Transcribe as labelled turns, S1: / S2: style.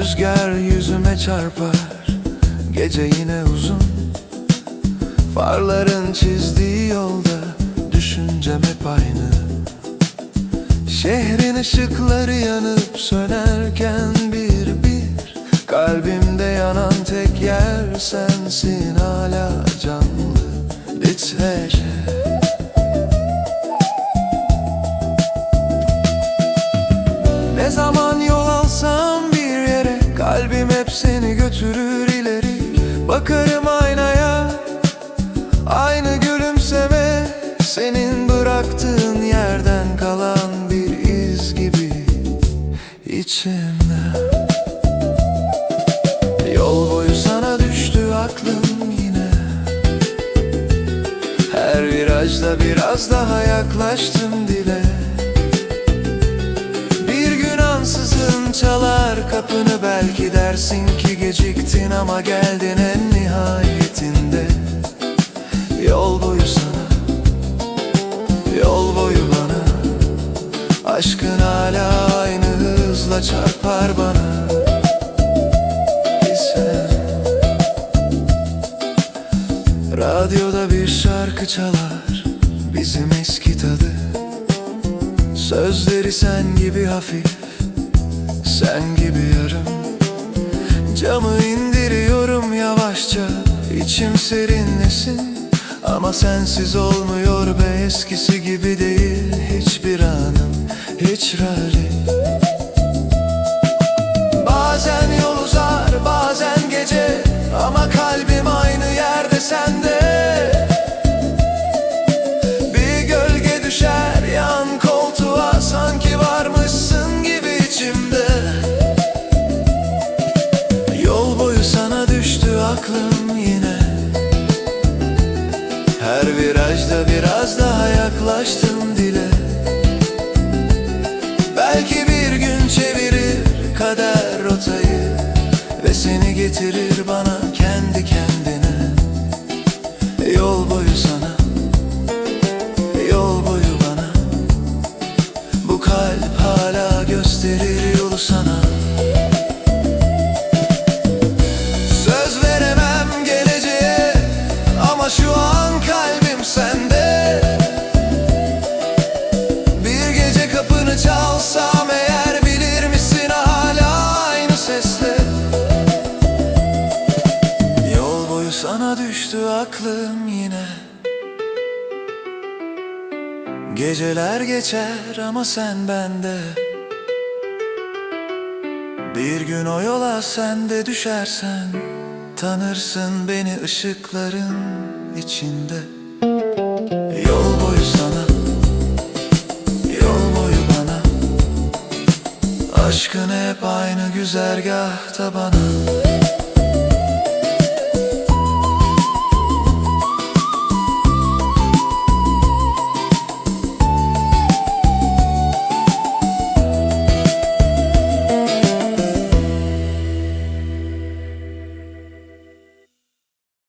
S1: Rüzgar yüzüme çarpar Gece yine uzun. Farların çizdiği yolda Düşüncem hep aynı. Şehrin ışıkları yanıp sönerken Kalbim hep seni götürür ileri. Bakarım aynaya Aynı gülümseme. Senin bıraktığın yerden kalan bir iz gibi içimde. Yol boyu sana düştü aklım yine. Her virajda biraz daha yaklaştım dile çalar kapını belki dersin ki geciktin ama geldin en nihayetinde. Yol boyu sana, yol boyu bana Aşkın hala aynı hızla çarpar bana. Sen. Radyoda bir şarkı çalar bizim eski tadı. Sözleri sen gibi hafif Sen gibi yarım. Camı indiriyorum yavaşça. İçim serinlesin. Ama sensiz olmuyor be eskisi gibi değil. Hiçbir anım hiç rally Bazen seni getirir bana kendi kendine. Yol boyu sana Yol boyu bana. Bu kalp hala gösterir yolu sana Sana düştü aklım yine. Geceler geçer ama sen bende. Bir gün o yola sen de düşersen Tanırsın beni ışıkların içinde. Yol boyu sana Yol boyu bana. Aşkın hep aynı güzergahta bana